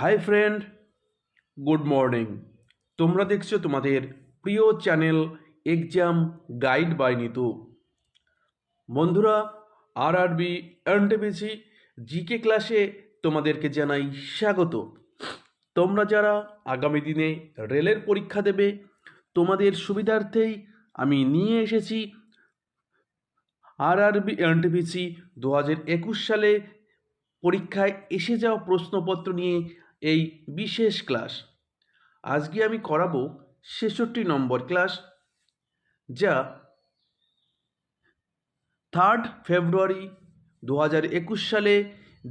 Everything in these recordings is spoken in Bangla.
Hi friend, good morning. তোমরা দেখছ তোমাদের প্রিয় channel exam guide by Nitu. বন্ধুরা আর আরবি এনটিপিসি জিকে ক্লাসে তোমাদেরকে জানাই স্বাগত। তোমরা যারা আগামী দিনে রেলের পরীক্ষা দেবে, তোমাদের সুবিধার্থেই আমি নিয়ে এসেছি আর আরবি এনটিপিসি দু হাজার একুশ সালে পরীক্ষায় এসে যাওয়া প্রশ্নপত্র নিয়ে এই বিশেষ ক্লাস। আজকে আমি করাবো ছেষট্টি নম্বর ক্লাস, যা থার্ড ফেব্রুয়ারি দু একুশ সালে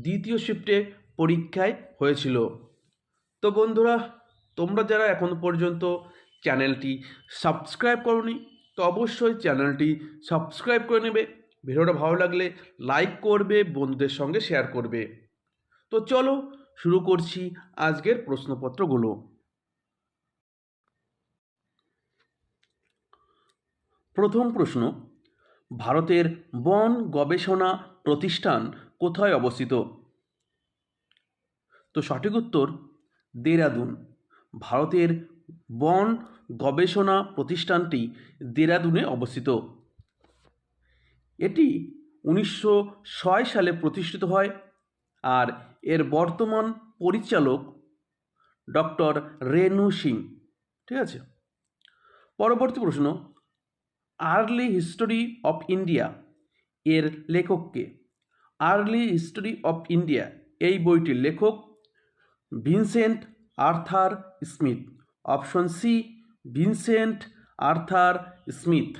দ্বিতীয় শিফটে পরীক্ষায় হয়েছিল। তো বন্ধুরা, তোমরা যারা এখন পর্যন্ত চ্যানেলটি সাবস্ক্রাইব করনি, তো অবশ্যই চ্যানেলটি সাবস্ক্রাইব করে নেবে। ভিডিওটা ভালো লাগলে লাইক করবে, বন্ধুদের সঙ্গে শেয়ার করবে। তো চলো শুরু করছি আজকের প্রশ্নপত্রগুলো। প্রথম প্রশ্ন, ভারতের বন গবেষণা প্রতিষ্ঠান কোথায় অবস্থিত? তো সঠিক উত্তর, দেরাদুন। ভারতের বন গবেষণা প্রতিষ্ঠানটি দেরাদুনে অবস্থিত। এটি উনিশশো ছয় সালে প্রতিষ্ঠিত হয় আর এর বর্তমান পরিচালক ডক্টর রেনু সিং, ঠিক আছে? পরবর্তী প্রশ্ন, আর্লি হিস্টোরি অফ ইন্ডিয়া এর লেখককে আর্লি হিস্টোরি অফ ইন্ডিয়া, এই বইটির লেখক Vincent Arthur Smith, option C, Vincent Arthur Smith.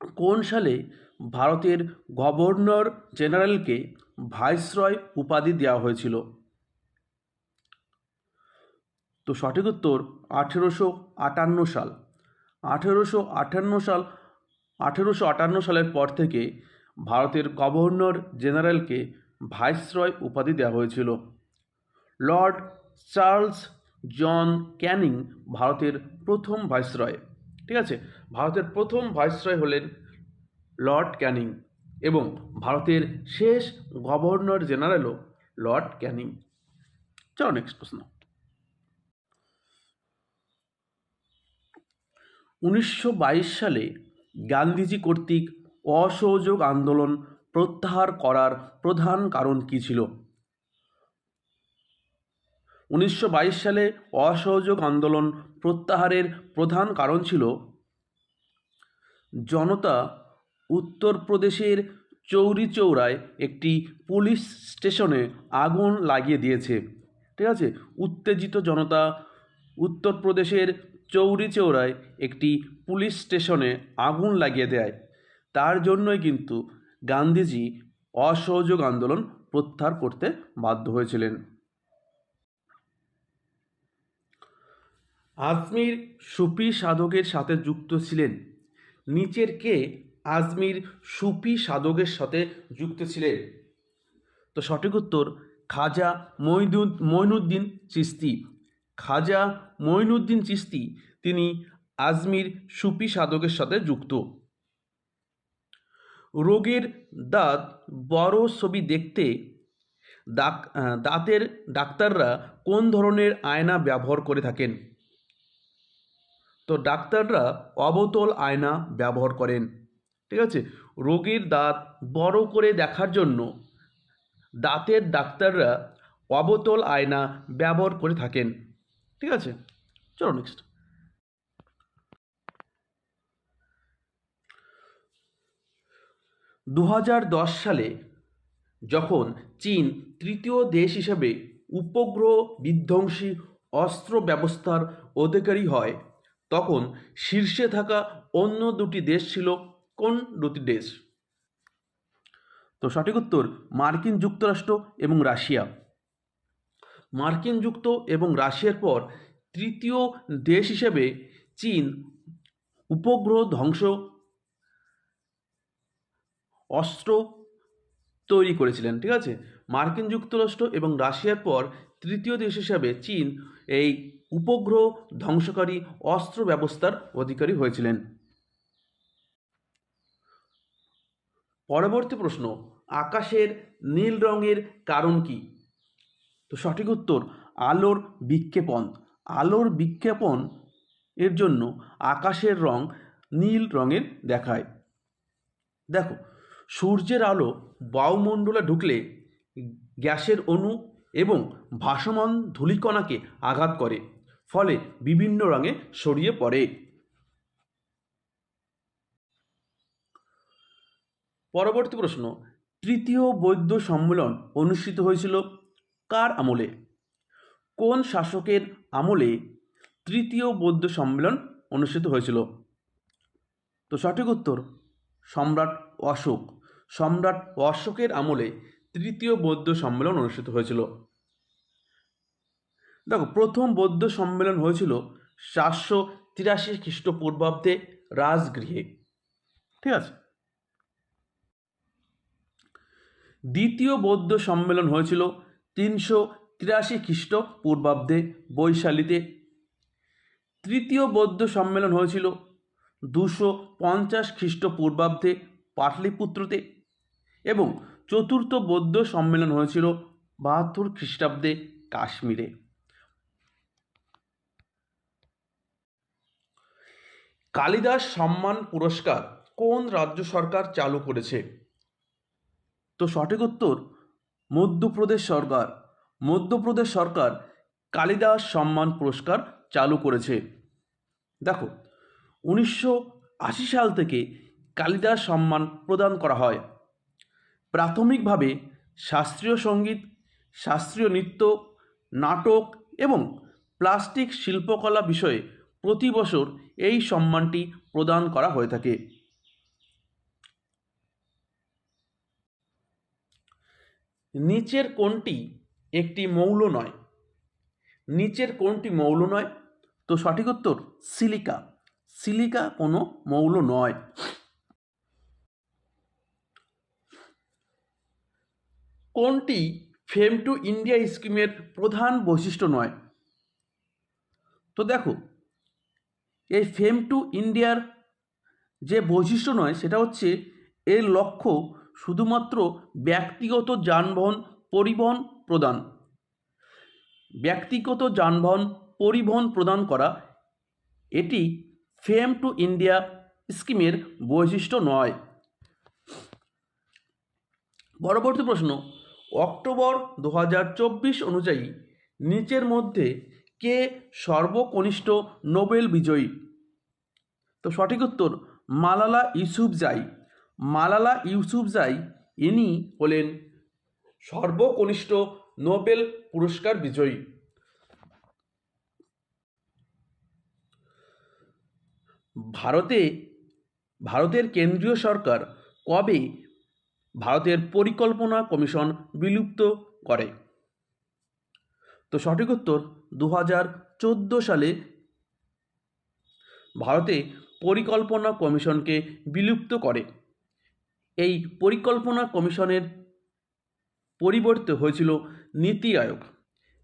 কোন সালে ভারতের গভর্নর জেনারেলকে ভাইসরয় উপাধি দেওয়া হয়েছিল? তো সঠিক উত্তর আঠেরোশো আটান্ন সাল। আঠেরোশো আটান্ন সাল, আঠেরোশো আটান্ন সালের পর থেকে ভারতের গভর্নর জেনারেলকে ভাইসরয় উপাধি দেওয়া হয়েছিল। লর্ড চার্লস জন ক্যানিং ভারতের প্রথম ভাইসরয়। ঠিক আছে? ভারতের প্রথম ভাইসরয় হলেন লর্ড ক্যানিং এবং ভারতের শেষ গভর্নর জেনারেলও লর্ড ক্যানিং। চলো নেক্সট প্রশ্ন। উনিশশো বাইশ সালে গান্ধীজি কর্তৃক অসহযোগ আন্দোলন প্রত্যাহার করার প্রধান কারণ কী ছিল? উনিশশো বাইশ সালে অসহযোগ আন্দোলন প্রত্যাহারের প্রধান কারণ ছিল জনতা উত্তরপ্রদেশের চৌরি চৌরায় একটি পুলিশ স্টেশনে আগুন লাগিয়ে দিয়েছে। ঠিক আছে? উত্তেজিত জনতা উত্তরপ্রদেশের চৌরি চৌরায় একটি পুলিশ স্টেশনে আগুন লাগিয়ে দেয়। তার জন্যই কিন্তু গান্ধীজি অসহযোগ আন্দোলন প্রত্যাহার করতে বাধ্য হয়েছিলেন। আজমির সুফি সাধকের সাথে যুক্ত ছিলেন। নিচের কে আজমির সুফি সাধকের সাথে যুক্ত ছিলেন? তো সঠিক উত্তর, খাজা মইদুদ মইনুদ্দিন চিস্তি খাজা মইনুদ্দিন চিস্তি তিনি আজমির সুফি সাধকের সাথে যুক্ত। রোগের দাঁত বড় ছবি দেখতে দাঁতের ডাক্তাররা কোন ধরনের আয়না ব্যবহার করে থাকেন? তো ডাক্তাররা অবতল আয়না ব্যবহার করেন, ঠিক আছে? রোগীর দাঁত বড় করে দেখার জন্য দাঁতের ডাক্তাররা অবতল আয়না ব্যবহার করে থাকেন, ঠিক আছে? চলো নেক্সট দু হাজার দশ সালে যখন চীন তৃতীয় দেশ হিসেবে উপগ্রহ বিধ্বংসী অস্ত্র ব্যবস্থার অধিকারী হয় তখন শীর্ষে থাকা অন্য দুটি দেশ ছিল কোন দুটি দেশ? তো সঠিক উত্তর মার্কিন যুক্তরাষ্ট্র এবং রাশিয়া। মার্কিন যুক্ত এবং রাশিয়ার পর তৃতীয় দেশ হিসেবে চীন উপগ্রহ ধ্বংস অস্ত্র তৈরি করেছিলেন, ঠিক আছে? মার্কিন যুক্তরাষ্ট্র এবং রাশিয়ার পর তৃতীয় দেশ হিসাবে চীন এই উপগ্রহ ধ্বংসকারী অস্ত্র ব্যবস্থার অধিকারী হয়েছিলেন। পরবর্তী প্রশ্ন, আকাশের নীল রঙের কারণ কি? তো সঠিক উত্তর, আলোর বিক্ষেপণ। আলোর বিক্ষেপণ এর জন্য আকাশের রং নীল রঙের দেখায়। দেখো, সূর্যের আলো বায়ুমণ্ডলে ঢুকলে গ্যাসের অণু এবং ভাসমান ধূলিকণাকে আঘাত করে। ফলে বিভিন্ন রঙে ছড়িয়ে পড়ে। পরবর্তী প্রশ্ন, তৃতীয় বৌদ্ধ সম্মেলন অনুষ্ঠিত হয়েছিল কার আমলে? কোন শাসকের আমলে তৃতীয় বৌদ্ধ সম্মেলন অনুষ্ঠিত হয়েছিল? তো সঠিক উত্তর, সম্রাট অশোক। সম্রাট অশোকের আমলে তৃতীয় বৌদ্ধ সম্মেলন অনুষ্ঠিত হয়েছিল। দেখো, প্রথম বৌদ্ধ সম্মেলন হয়েছিল চারশো তিরাশি খ্রিস্টপূর্বাব্দে রাজগৃহে। ঠিক আছে? দ্বিতীয় বৌদ্ধ সম্মেলন হয়েছিল তিনশো তিরাশি খ্রিস্টপূর্বাব্দে বৈশালীতে। তৃতীয় বৌদ্ধ সম্মেলন হয়েছিল দুশো পঞ্চাশ খ্রিস্টপূর্বাব্দে পাটলিপুত্রতে এবং চতুর্থ বৌদ্ধ সম্মেলন হয়েছিল বাহাত্তর খ্রিস্টাব্দে কাশ্মীরে। কালিদাস সম্মান পুরস্কার কোন রাজ্য সরকার চালু করেছে? তো সঠিক উত্তর, মধ্যপ্রদেশ সরকার। মধ্যপ্রদেশ সরকার কালিদাস সম্মান পুরস্কার চালু করেছে। দেখো, উনিশশো আশি সাল থেকে কালিদাস সম্মান প্রদান করা হয়। প্রাথমিকভাবে শাস্ত্রীয় সংগীত, শাস্ত্রীয় নৃত্য, নাটক এবং প্লাস্টিক শিল্পকলা বিষয়ে প্রতি বছর এই সম্মানটি প্রদান করা হয়ে থাকে। নিচের কোনটি একটি মৌল নয়। নিচের কোনটি মৌল নয়। তো সঠিক উত্তর, সিলিকা। সিলিকা কোনো মৌল নয়। কোনটি ফেম টু ইন্ডিয়া স্কিমের প্রধান বৈশিষ্ট্য নয়। তো দেখো এই ফেম টু ইন্ডিয়ার যে বৈশিষ্ট্য নয়, সেটা হচ্ছে এর লক্ষ্য শুধুমাত্র ব্যক্তিগত যানবাহন পরিবহন প্রদান। ব্যক্তিগত যানবাহন পরিবহন প্রদান করা, এটি ফেম টু ইন্ডিয়া স্কিমের বৈশিষ্ট্য নয়। পরবর্তী প্রশ্ন, অক্টোবর দু হাজার চব্বিশ অনুযায়ী নিচের মধ্যে কে সর্বকনিষ্ঠ নোবেল বিজয়ী? তো সঠিক উত্তর, মালালা ইউসুফ ইউসুফজাই মালালা ইউসুফ ইউসুফজাই ইনি হলেন সর্বকনিষ্ঠ নোবেল পুরস্কার বিজয়ী। ভারতে, ভারতের কেন্দ্রীয় সরকার কবে ভারতের পরিকল্পনা কমিশন বিলুপ্ত করে? তো সঠিক উত্তর দু হাজার চোদ্দ সালে ভারতে পরিকল্পনা কমিশনকে বিলুপ্ত করে। এই পরিকল্পনা কমিশনের পরিবর্তে হয়েছিল নীতি আয়োগ।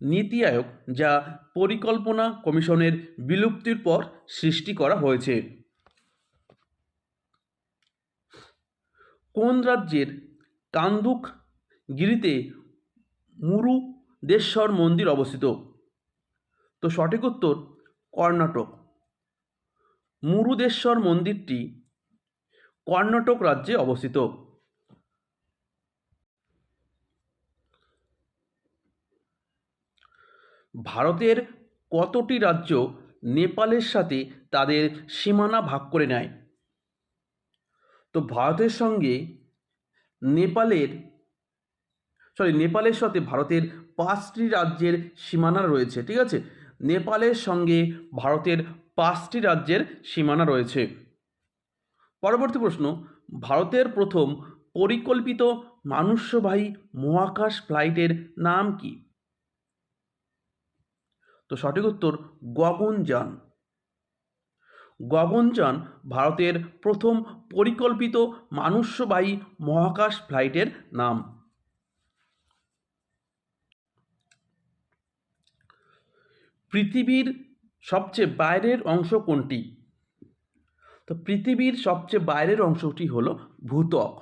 নীতি আয়োগ, যা পরিকল্পনা কমিশনের বিলুপ্তির পর সৃষ্টি করা হয়েছে। কোন রাজ্যের কান্দুক গিরিতে মুরুদেশ্বর মন্দির অবস্থিত? তো সঠিক উত্তর, কর্ণাটক। মুরুদেশ্বর মন্দিরটি কর্ণাটক রাজ্যে অবস্থিত। ভারতের কতটি রাজ্য নেপালের সাথে তাদের সীমানা ভাগ করে নেয়? তো ভারতের সঙ্গে নেপালের সরি নেপালের সাথে ভারতের পাঁচটি রাজ্যের সীমানা রয়েছে, ঠিক আছে? নেপালের সঙ্গে ভারতের পাঁচটি রাজ্যের সীমানা রয়েছে। পরবর্তী প্রশ্ন, ভারতের প্রথম পরিকল্পিত মানুষ্যবাহী মহাকাশ ফ্লাইটের নাম কি? তো সঠিক উত্তর, গগনযান। গগনযান ভারতের প্রথম পরিকল্পিত মানুষ্যবাহী মহাকাশ ফ্লাইটের নাম। পৃথিবীর সবচেয়ে বাইরের অংশ কোনটি? তো পৃথিবীর সবচেয়ে বাইরের অংশটি হলো ভূত্বক।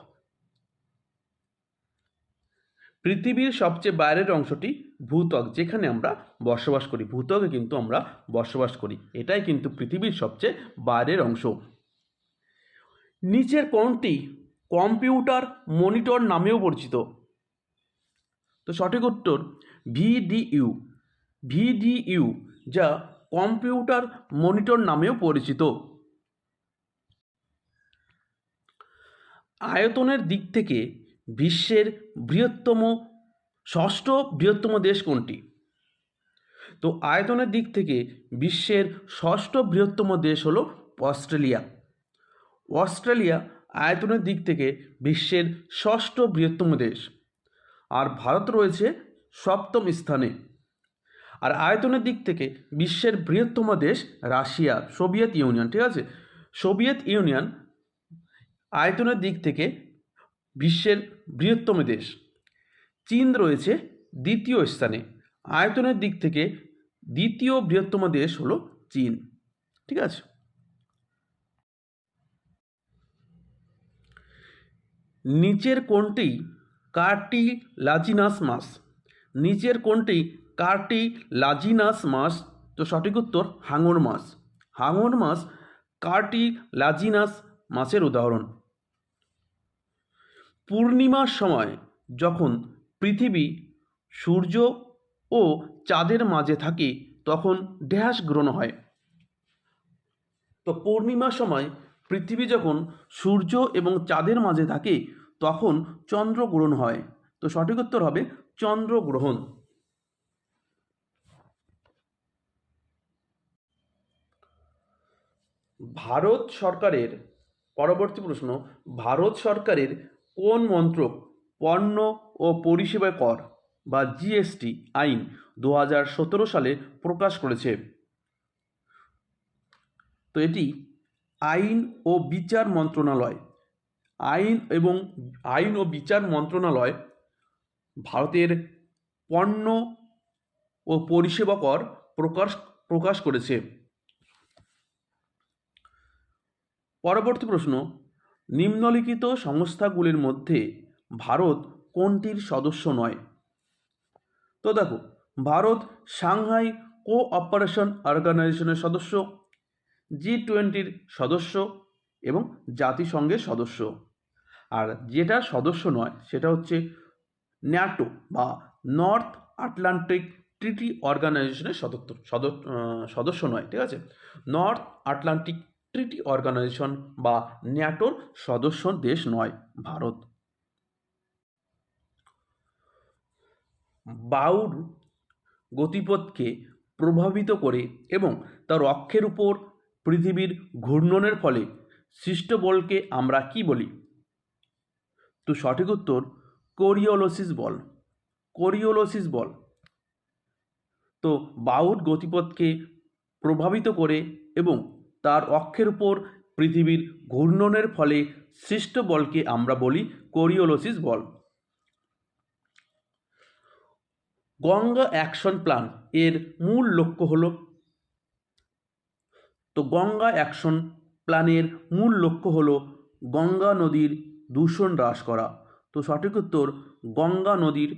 পৃথিবীর সবচেয়ে বাইরের অংশটি ভূত্বক, যেখানে আমরা বসবাস করি। ভূত্বকে কিন্তু আমরা বসবাস করি। এটাই কিন্তু পৃথিবীর সবচেয়ে বাইরের অংশ। নিচের কোনটি কম্পিউটার মনিটর নামেও পরিচিত। তো সঠিক উত্তর ভিডিইউ ভিডিইউ, যা কম্পিউটার মনিটর নামেও পরিচিত। আয়তনের দিক থেকে বিশ্বের বৃহত্তম, ষষ্ঠ বৃহত্তম দেশ কোনটি? তো আয়তনের দিক থেকে বিশ্বের ষষ্ঠ বৃহত্তম দেশ হলো অস্ট্রেলিয়া। অস্ট্রেলিয়া আয়তনের দিক থেকে বিশ্বের ষষ্ঠ বৃহত্তম দেশ। আর ভারত রয়েছে সপ্তম স্থানে। আর আয়তনের দিক থেকে বিশ্বের বৃহত্তম দেশ রাশিয়া, সোভিয়েত ইউনিয়ন, ঠিক আছে? সোভিয়েত ইউনিয়ন আয়তনের দিক থেকে বিশ্বের বৃহত্তম দেশ। চীন রয়েছে দ্বিতীয় স্থানে। আয়তনের দিক থেকে দ্বিতীয় বৃহত্তম দেশ হলো চীন, ঠিক আছে? নিচের কোনটি কার্টি লাজিনাস মাস। নিচের কোনটি কার্টি লাজিনাস মাস, তো সঠিক উত্তর হাঙর মাছ হাঙর মাছ কার্টি লাজিনাস মাছের উদাহরণ। পূর্ণিমার সময় যখন পৃথিবী, সূর্য ও চাঁদের মাঝে থাকে, তখন ড্যাশ গ্রহণ হয়। তো পূর্ণিমার সময় পৃথিবী যখন সূর্য এবং চাঁদের মাঝে থাকে, তখন চন্দ্রগ্রহণ হয়। তো সঠিক উত্তর হবে চন্দ্রগ্রহণ ভারত সরকারের, পরবর্তী প্রশ্ন, ভারত সরকারের কোন মন্ত্রক পণ্য ও পরিষেবা কর বা জিএসটি আইন দু হাজার সতেরো সালে প্রকাশ করেছে? তো এটি আইন ও বিচার মন্ত্রণালয়। আইন এবং আইন ও বিচার মন্ত্রণালয় ভারতের পণ্য ও পরিষেবা কর প্রকাশ প্রকাশ করেছে। পরবর্তী প্রশ্ন, নিম্নলিখিত সংস্থাগুলির মধ্যে ভারত কোনটির সদস্য নয়? তো দেখো, ভারত সাংহাই কোঅপারেশন অর্গানাইজেশনের সদস্য জি টোয়েন্টির সদস্য এবং জাতিসংঘের সদস্য। আর যেটা সদস্য নয়, সেটা হচ্ছে ন্যাটো বা নর্থ আটলান্টিক ট্রিটি অর্গানাইজেশনের সদস্য সদস্য নয়, ঠিক আছে? নর্থ আটলান্টিক ট্রিটি অর্গানাইজেশন বা ন্যাটোর সদস্য দেশ নয়, ভারত। বাউর গতিপথকে প্রভাবিত করে এবং তার অক্ষের উপর পৃথিবীর ঘূর্ণনের ফলে সৃষ্ট বলকে আমরা কি বলি? তো সঠিক উত্তর, কোরিওলোসিস বল। কোরিওলোসিস বল। তো বায়ুর গতিপথকে প্রভাবিত করে এবং তার অক্ষের উপর পৃথিবীর ঘূর্ণনের ফলে সৃষ্ট বলকে আমরা বলি কোরিওলোসিস বল। গঙ্গা অ্যাকশন প্ল্যান এর মূল লক্ষ্য হলো, তো গঙ্গা অ্যাকশন প্ল্যানের মূল লক্ষ্য হলো গঙ্গা নদীর দূষণ হ্রাস করা। তো সঠিক উত্তর, গঙ্গা নদীর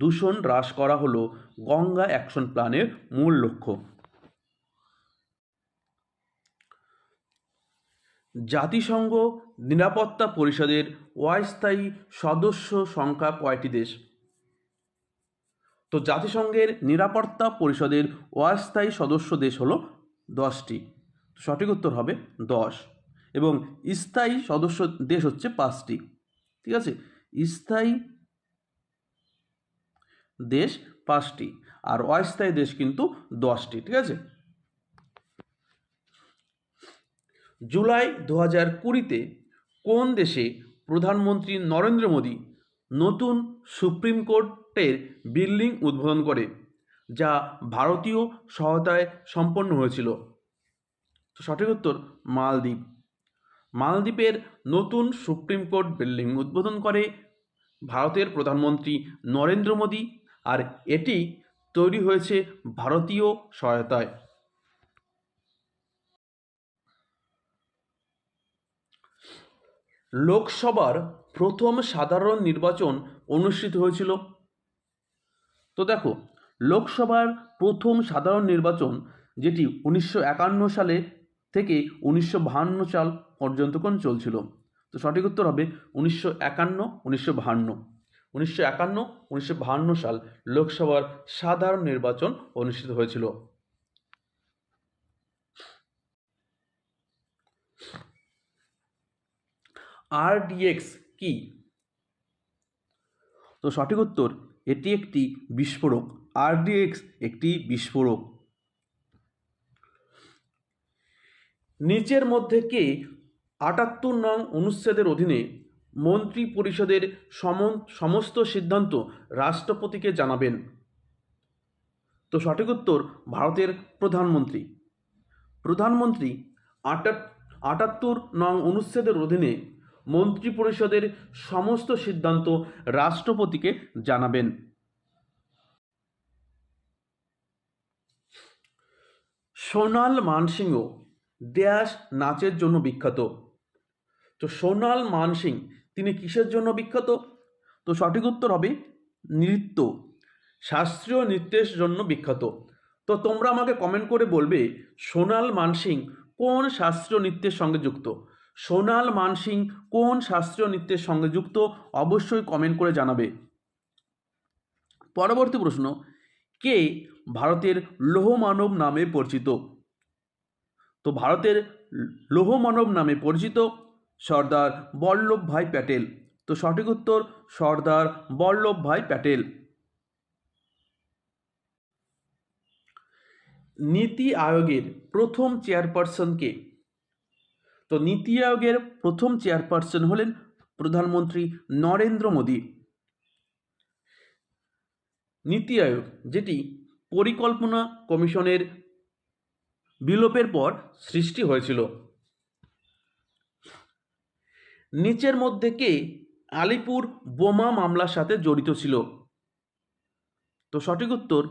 দূষণ হ্রাস করা হলো গঙ্গা অ্যাকশন প্ল্যানের মূল লক্ষ্য। জাতিসংঘ নিরাপত্তা পরিষদের অস্থায়ী সদস্য সংখ্যা কয়টি দেশ? তো জাতিসংঘের নিরাপত্তা পরিষদের অস্থায়ী সদস্য দেশ হলো দশটি। সঠিক উত্তর হবে দশ। এবং স্থায়ী সদস্য দেশ হচ্ছে পাঁচটি। ঠিক আছে? স্থায়ী দেশ পাঁচটি আর অস্থায়ী দেশ কিন্তু দশটি। ঠিক আছে? জুলাই দু হাজার কুড়িতে কোন দেশে প্রধানমন্ত্রী নরেন্দ্র মোদী নতুন সুপ্রিম কোর্টের বিল্ডিং উদ্বোধন করে, যা ভারতীয় সহায়তায় সম্পন্ন হয়েছিল? সঠিক উত্তর, মালদ্বীপ। মালদ্বীপের নতুন সুপ্রিম কোর্ট বিল্ডিং উদ্বোধন করে ভারতের প্রধানমন্ত্রী নরেন্দ্র মোদী, আর এটি তৈরি হয়েছে ভারতীয় সহায়তায়। লোকসভার প্রথম সাধারণ নির্বাচন অনুষ্ঠিত হয়েছিল। তো দেখো, লোকসভার প্রথম সাধারণ নির্বাচন যেটি উনিশশো একান্ন সালে থেকে উনিশশো বাহান্ন সাল পর্যন্ত কোন চলছিল? তো সঠিক উত্তর হবে উনিশশো একান্ন, উনিশশো বাহান্ন। উনিশশো একান্ন, উনিশশো বাহান্ন সাল লোকসভার সাধারণ নির্বাচন অনুষ্ঠিত হয়েছিল। আরডিএক্স কি? তো সঠিক উত্তর, এটি একটি বিস্ফোরক। আরডিএক্স একটি বিস্ফোরক। নিচের মধ্যে কে? আটাত্তর নং অনুচ্ছেদের অধীনে মন্ত্রী পরিষদের সম- সমস্ত সিদ্ধান্ত রাষ্ট্রপতিকে জানাবেন। তো সঠিক উত্তর, ভারতের প্রধানমন্ত্রী। প্রধানমন্ত্রী আটা আটাত্তর নং অনুচ্ছেদের অধীনে মন্ত্রী পরিষদের সমস্ত সিদ্ধান্ত রাষ্ট্রপতিকে জানাবেন। সোনাল মানসিংহ ড্যাশ নাচের জন্য বিখ্যাত। তো সোনাল মানসিং তিনি কিসের জন্য বিখ্যাত? তো সঠিক উত্তর হবে নৃত্য। শাস্ত্রীয় নৃত্যের জন্য বিখ্যাত। তো তোমরা আমাকে কমেন্ট করে বলবে সোনাল মানসিং কোন শাস্ত্রীয় নৃত্যের সঙ্গে যুক্ত? সোনাল মানসিং কোন শাস্ত্রীয় নৃত্যের সঙ্গে যুক্ত? অবশ্যই কমেন্ট করে জানাবে। পরবর্তী প্রশ্ন, কে ভারতের লোহমানব নামে পরিচিত? তো ভারতের লোহমানব নামে পরিচিত সর্দার বল্লভভাই প্যাটেল। তো সঠিক উত্তর, সর্দার বল্লভভাই প্যাটেল। নীতি আয়োগের প্রথম চেয়ারপারসন কে? তো নীতি আয়োগের প্রথম চেয়ারপারসন হলেন প্রধানমন্ত্রী নরেন্দ্র মোদী। নীতি আয়োগ, যেটি পরিকল্পনা কমিশনের বিলোপের পর সৃষ্টি হয়েছিল। নিচের মধ্যে কে? আলিপুর বোমা মামলার সাথে জড়িত ছিল। তো সঠিক উত্তর,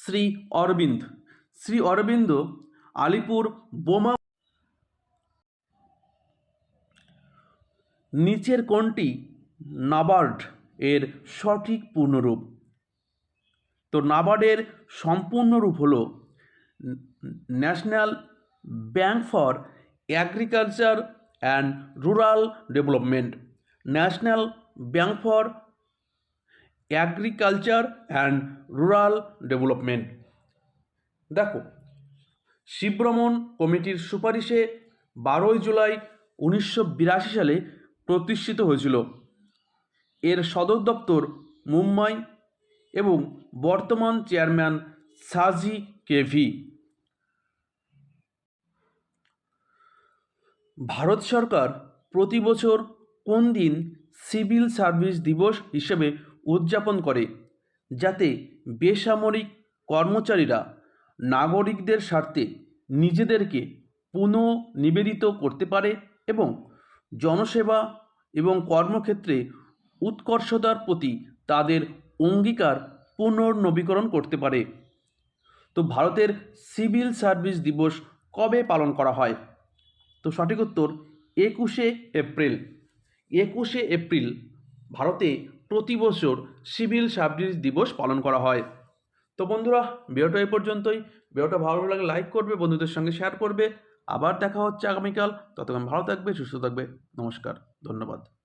শ্রী অরবিন্দ। শ্রী অরবিন্দ আলিপুর বোমা নিচের কোনটি নাবার্ড এর সঠিক পূর্ণরূপ। তো নাবার্ডের সম্পূর্ণ রূপ হলো national bank for agriculture and rural development. National bank for agriculture and rural development. দেখো শিবরমন কমিটির সুপারিশে বারোই জুলাই উনিশশো বিরাশি সালে প্রতিষ্ঠিত হয়েছিল। এর সদর দপ্তর মুম্বাই এবং বর্তমান চেয়ারম্যান সাজি কেভি। ভারত সরকার প্রতি বছর কোন দিন সিভিল সার্ভিস দিবস হিসেবে উদযাপন করে, যাতে বেসামরিক কর্মচারীরা নাগরিকদের স্বার্থে নিজেদেরকে পুনঃনিবেদিত করতে পারে এবং জনসেবা এবং কর্মক্ষেত্রে উৎকর্ষতার প্রতি তাদের অঙ্গীকার পুনর্নবীকরণ করতে পারে। তো ভারতের সিভিল সার্ভিস দিবস কবে পালন করা হয়? তো সঠিক উত্তর, একুশে এপ্রিল। একুশে এপ্রিল ভারতে প্রতি বছর সিভিল সার্ভিস দিবস পালন করা হয়। তো বন্ধুরা, ভিডিওটা এই পর্যন্তই। ভিডিওটা ভালো লাগলে লাইক করবে, বন্ধুদের সঙ্গে শেয়ার করবে। আবার দেখা হচ্ছে আগামীকাল। ততক্ষণ ভালো থাকবে সুস্থ থাকবে। নমস্কার ধন্যবাদ।